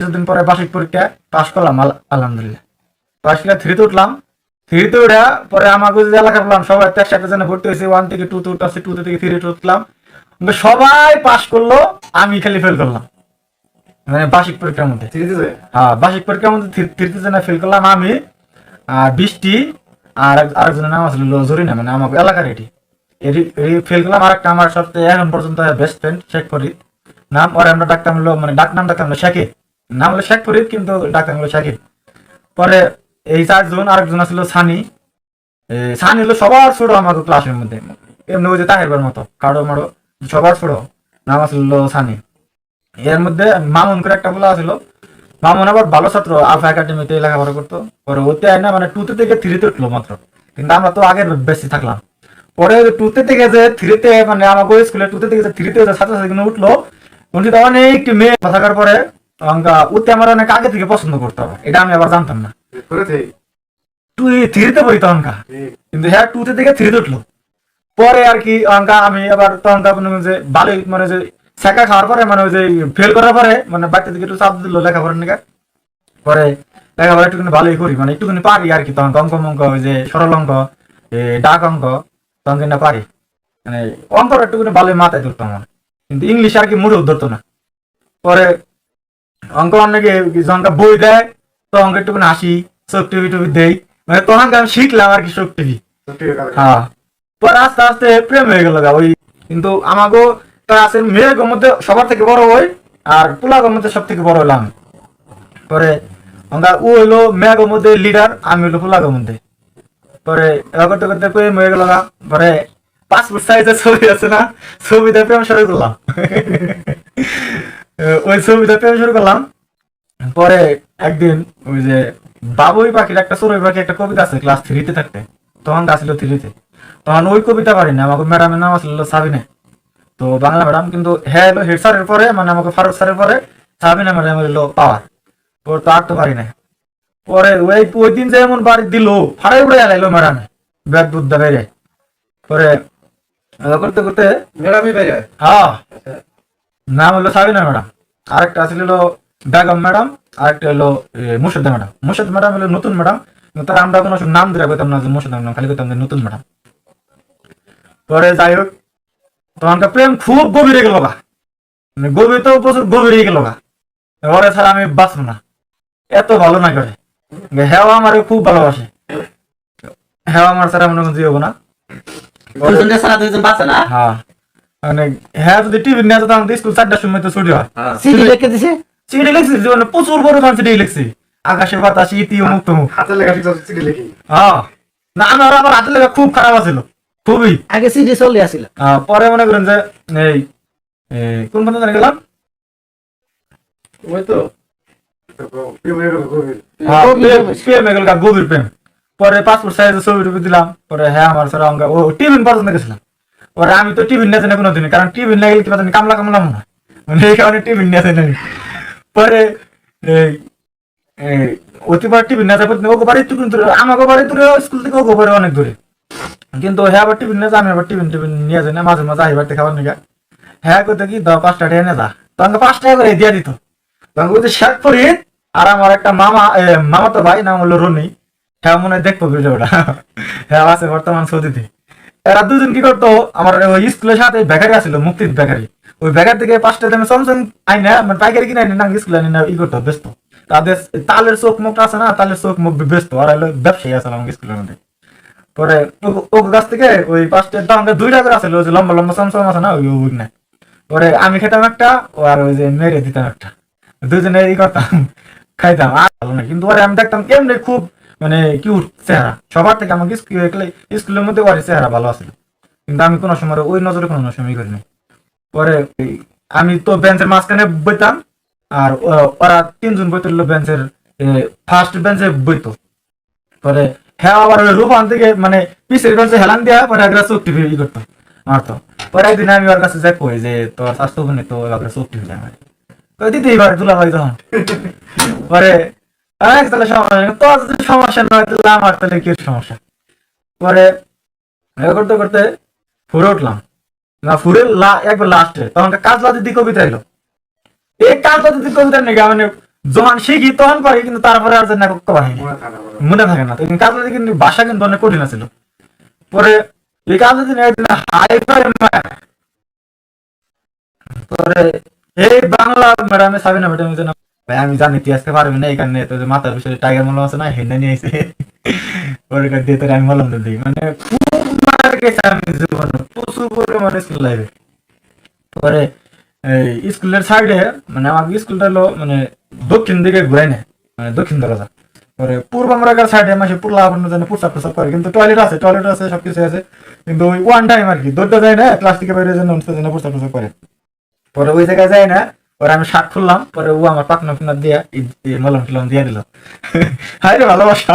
কিছুদিন পরে বার্ষিক পরীক্ষা পাশ করলাম আলহামদুলিল্লাহ। করে থ্রিতে উঠলাম। থ্রিতে উঠে পরে আমাকে যে এলাকা পেলাম সবাই তো একসাথে যেন ভর্তি হয়েছে ওয়ান থেকে টু তে উঠতে টু থেকে থ্রিতে উঠলাম। সবাই পাশ করল আমি খালি ফেল করলাম। মানে বার্ষিক পরীক্ষার মধ্যে। হ্যাঁ বার্ষিক পরীক্ষার মধ্যে থ্রি- থ্রিতে যেন ফেল করলাম আমি আর বৃষ্টি আর আরেকজনের নাম আসলে জরিনা মানে আমাকে এলাকার এটি। এটি ফেল করলাম আর একটা আমার সবচেয়ে এখন পর্যন্ত বেস্ট ফ্রেন্ড শেখ ফরিদ। নাম ওর আমরা ডাকতাম হলো মানে ডাক নাম ডাকতাম হলো শাকিব নাম হলো শেখ ফরিদ, কিন্তু ডাকতাম হলো শাকিব পরে এই চারজন, আরেকজন আসলো সানি। সানি হলো সবার ছোট আমাকে ক্লাসের মধ্যে। এমনি ওই যে তাহেরবার মতো, কারও মারো, সবার ছোট। নাম আসলো সানি। এর মধ্যে মামুন করে একটা বলা ছিল মামুন আবার ভালো ছাত্র, আলফা একাডেমিতে লেখাপড়া করতো। পরে ওতে আয় না মানে টুতে থেকে থ্রিতে উঠল মাত্র। কিন্তু আমরা তো আগের বেশি থাকলাম। পরে টুতে থেকে যে থ্রিতে মানে আমাকে স্কুলে টুতে থেকে যে থ্রিতে যে ছাত্রছাত্রী উঠল অনেক মেয়ে থাকার পরে উঠতে আমার অনেক আগে থেকে পছন্দ করতে হবে। এটা আমি আবার জানতাম না। তুই থ্রিতে পড়ি তখনকা কিন্তু হ্যাঁ টুতে থেকে থ্রিতে উঠল। পরে আর কি অঙ্কা আমি আবার তখনকা যে ভালোই মানে যে শেখা খাওয়ার পরে মানে ওই যে ফেল করার পরে মানে বাচ্চা থেকে একটু চাপ দিল লেখাপড়ার নিকা। পরে লেখাপড়া একটুখানি ভালোই করি মানে একটুখানি পারি আর কি। তখন অঙ্ক মঙ্ক ওই যে সরল অঙ্ক ডাক অঙ্ক তখন কিন্তু পারি। মানে অঙ্কটা একটুখানি ভালোই মাথায় ধরতো আমার। কিন্তু ইংলিশ আর কি মুঠেও ধরতো না। পরে অঙ্ক অনেকে যখন বই দেয় তখন একটুখানি হাসি চোখ টিভি টুবি দেই। মানে তখন আমি শিখলাম আর কি চোখ টিভি। হ্যাঁ। পরে আস্তে আস্তে প্রেম হয়ে গেল ওই কিন্তু আমাকে ক্লাসের মেয়ের মধ্যে সবার থেকে বড় ওই আর পোলাগের মধ্যে সব থেকে বড় হলাম। পরে আমরা ও হইল মেয়ের মধ্যে লিডার আমি হইল পোলাগের মধ্যে। পরে করতে করতে প্রেম হয়ে গেল গা পরে পাসপোর্ট সাইজের ছবি আছে না ছবিতে প্রেম শুরু করলাম। ওই ছবিতে প্রেম শুরু করলাম। পরে একদিন ওই যে বাবুই পাখির একটা চড়ুই পাখি একটা কবিতা আছে ক্লাস থ্রিতে থাকতে। তখন আসছিল থ্রিতে তখন ওই কবিতা পারি না আমাকে ম্যাডামের নাম আসলো সাবিনা। তো বাংলা ম্যাডাম কিন্তু হ্যাঁ এলো হেড স্যারের পরে মানে আমাকে ফারুক স্যারের পরে সাবিনা ম্যাডাম এলো পাওয়ার পর তো আর তো পারি না পরে ওই ওই দিন যে এমন বাড়ি দিল ফাড়াই উড়ে এলাইলো ম্যাডামে ব্যাগ দুধ বেড়ে পরে করতে করতে হ্যাঁ। নাম হলো সাবিনা ম্যাডাম। আরেকটা আছিল হলো বেগম ম্যাডাম আরেকটা হলো মুর্শিদা ম্যাডাম। মুর্শিদ ম্যাডাম হলো নতুন ম্যাডাম। তার আমরা কোনো নাম দিলে কইতাম না যে মুর্শিদা ম্যাডাম খালি যে নতুন ম্যাডাম। পরে যাই হোক তখনকার প্রেম খুব গভীরে গেল গা। মানে গভীর তো প্রচুর গভীরে গেল গা। এবারে ছাড়া আমি বাঁচবো না। এত ভালো না করে। হ্যাঁ আমার খুব ভালোবাসে। হ্যাঁ আমার ছাড়া মনে হয় না। দুজনে সারা দুজন বাঁচে না? হ্যাঁ। মানে হ্যাঁ যদি টিভি নিয়ে যেতাম তো স্কুল চারটার সময় তো ছুটি হয়। সিডি রেখে দিছে? চিঠি লিখছি জীবনে প্রচুর বড় ধান চিঠি লিখছি। আকাশে বাতাস ইতি মুক্ত মুখ হাতে লেখা ঠিক আছে চিঠি লিখি। হ্যাঁ। না আমার আবার হাতে লেখা খুব খারাপ আছিল। খুবই। আগে সিডি চলে আসিল। পরে মনে করেন যে এই কোন পর্যন্ত জানি গেলাম? ওই তো। হয়ে গভীর। হ্যাঁ, প্রেম- হয়ে পরে পাসপোর্ট সাইজে ছবি দিলাম পরে হ্যাঁ আমার স্যার ও টিফিন পর্যন্ত গেছিলাম। পরে আমি তো টিফিন নিয়ে না কোনোদিন কারণ টিফিন না গেলে কিবা জানি কামলা কামলা মনে হয়। মানে এই কারণে টিফিন নিয়ে না পরে অতিবার টিফিন নিয়ে যাব ওকে বাড়ি একটু দূরে আমাকে বাড়ি দূরে, স্কুল থেকে ওকে বাড়ি অনেক দূরে। কিন্তু হ্যাঁ আবার টিফিন নিয়ে আমি আবার টিফিন টিফিন নিয়ে যাই না মাঝে মাঝে আই বাড়িতে খাবার নিয়ে হ্যাঁ করতে কি, দাও পাঁচ টাকা এনে যা। তখন পাঁচ টাকা করে দিয়ে দিত। তখন বলতে শেখ ফরিদ আর আমার একটা মামা মামা তো ভাই, নাম হলো রনি। হ্যাঁ মনে হয় দেখব ভিডিওটা। হ্যাঁ আছে বর্তমান সৌদিতে এরা দুজন কি করতো? আমার ওই স্কুলের সাথে বেকারি আছিল, মুক্তির বেকারি। ওই বেকার থেকে পাঁচটা দামে চমচম আইনা মানে পাইকারি কিনে আইনা না স্কুলে আইনা, ই করতো, ব্যস্ত। তাদের তালের চোখ মুখটা আছে না, তালের চোখ মুখ ব্যস্ত, আর হলো ব্যবসায়ী আছে আমার স্কুলের মধ্যে। পরে ও- গাছ থেকে ওই পাঁচটা দাম দুইটা করে আছে ওই যে লম্বা লম্বা চমচম আছে না, ওই ওই না পরে আমি খেতাম একটা ও আর ওই যে মেরে দিতাম একটা। দুজনে ই করতাম, খাইতাম, আর কিন্তু ওরে আমি দেখতাম এমনি খুব মানে কিউট চেহারা। সবার থেকে আমাকে স্কুলে- স্কুলের মধ্যে ওর চেহারা ভালো আছিল কিন্তু আমি কোনো সময় ওই নজরে কোনো সময় করি নাই। পরে আমি তো বেঞ্চের মাঝখানে বইতাম, আর ওরা তিনজন বইতো বেঞ্চের ফার্স্ট বেঞ্চে বইতো। পরে হ্যাঁ আবার রূপান থেকে মানে পিসের বেঞ্চে হেলান দেওয়া পরে একটা চোখ টিভি ই করতো মারতো পরে একদিন আমি ওর কাছে যাই কই যে, তোর স্বাস্থ্য তো এবার চোখ টিভি যায় তো দিতেই পারে তুলা হয় তখন পরে তাহলে সমস্যা নেই। তোর যদি সমস্যা নয় তাহলে আমার তাহলে কি সমস্যা? পরে করতে করতে ফুরে উঠলাম। না ফুরে লা একবার লাস্টে তখন কাজলা দিদি কবিতা এলো। এই কাজলা দিদি কবিতা নাকি মানে যখন শিখি তখন পারি কিন্তু তারপরে আর যেন কবা হয়নি। মনে থাকে না থাকে না। কিন্তু ভাষা কিন্তু অনেক কঠিন ছিল পরে এই কাজটা দিন একদিন হাই ফাই পরে এই বাংলা ম্যাডামে সাবিনা ম্যাডাম যেন আমি জানি তুই আজকে পারবি না এখানে তো যে মাথার বিষয়ে টাইগার মলম আছে না হেন্না নিয়ে এসে পরে কার দিয়ে তোর আমি মলম দিই। মানে খুব মার গেছে আমি জীবনে, প্রচুর পরিমাণে স্কুল লাইফে পরে এই স্কুলের সাইডে মানে আমার স্কুলটা হলো মানে দক্ষিণ দিকে ঘুরাই নেয় মানে দক্ষিণ দরজা। পরে পূর্ব আমরাকার সাইডে মাসে পুরলা আপনার জানে প্রস্তাব প্রস্তাব করে কিন্তু টয়লেট আছে টয়লেট আছে সবকিছু আছে। কিন্তু ওই ওয়ান টাইম আর কি, দৌড়তে যায় না ক্লাস থেকে বাইরে জন্য অনুষ্ঠানের জন্য করে পরে ওই জায়গায় যায় না পরে আমি শার্ট খুললাম, পরে ও আমার পাকনা ফিনার দিয়া মলম ফিলম দিয়ে দিল। হাই রে ভালোবাসা।